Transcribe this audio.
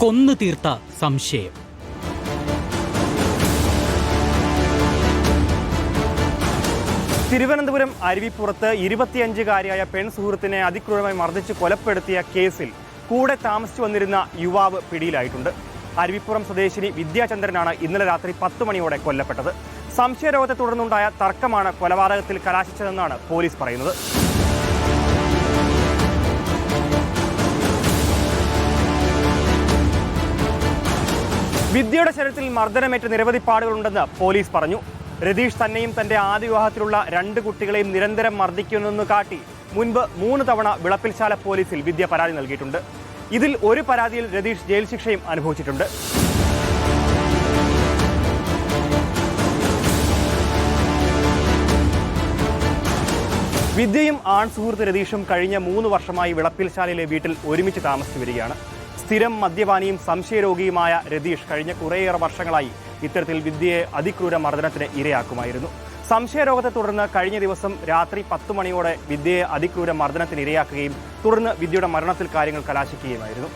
കൊന്നു തീർത്ത സംശയം. തിരുവനന്തപുരം അരുവിപ്പുറത്ത് ഇരുപത്തിയഞ്ചുകാരിയായ പെൺ സുഹൃത്തിനെ അതിക്രൂരമായി മർദ്ദിച്ച് കൊലപ്പെടുത്തിയ കേസിൽ കൂടെ താമസിച്ചു വന്നിരുന്ന യുവാവ് പിടിയിലായിട്ടുണ്ട്. അരുവിപ്പുറം സ്വദേശിനി വിദ്യാചന്ദ്രനാണ് ഇന്നലെ രാത്രി പത്ത് മണിയോടെ കൊല്ലപ്പെട്ടത്. സംശയരോഗത്തെ തുടർന്നുണ്ടായ തർക്കമാണ് കൊലപാതകത്തിൽ കലാശിച്ചതെന്നാണ് പോലീസ് പറയുന്നത്. വിദ്യയുടെ ശരീരത്തിൽ മർദ്ദനമേറ്റ നിരവധി പാടുകളുണ്ടെന്ന് പോലീസ് പറഞ്ഞു. രതീഷ് തന്നെയും തന്റെ ആദ്യ വിവാഹത്തിലുള്ള രണ്ട് കുട്ടികളെയും നിരന്തരം മർദ്ദിക്കുന്നെന്ന് കാട്ടി മുൻപ് മൂന്ന് തവണ വിളപ്പിൽശാല പോലീസിൽ വിദ്യ പരാതി നൽകിയിട്ടുണ്ട്. ഇതിൽ ഒരു പരാതിയിൽ രതീഷ് ജയിൽ ശിക്ഷയും അനുഭവിച്ചിട്ടുണ്ട്. വിദ്യയും ആൺ സുഹൃത്ത് രതീഷും കഴിഞ്ഞ മൂന്ന് വർഷമായി വിളപ്പിൽശാലയിലെ വീട്ടിൽ ഒരുമിച്ച് താമസിച്ചു വരികയാണ്. സ്ഥിരം മദ്യപാനിയും സംശയരോഗിയുമായ രതീഷ് കഴിഞ്ഞ കുറേയേറെ വർഷങ്ങളായി ഇത്തരത്തിൽ വിദ്യയെ അതിക്രൂര മർദ്ദനത്തിന് ഇരയാക്കുമായിരുന്നു. സംശയരോഗത്തെ തുടർന്ന് കഴിഞ്ഞ ദിവസം രാത്രി പത്ത് മണിയോടെ വിദ്യയെ അതിക്രൂര മർദ്ദനത്തിന് ഇരയാക്കുകയും തുടർന്ന് വിദ്യയുടെ മരണത്തിൽ കാര്യങ്ങൾ കലാശിക്കുകയുമായിരുന്നു.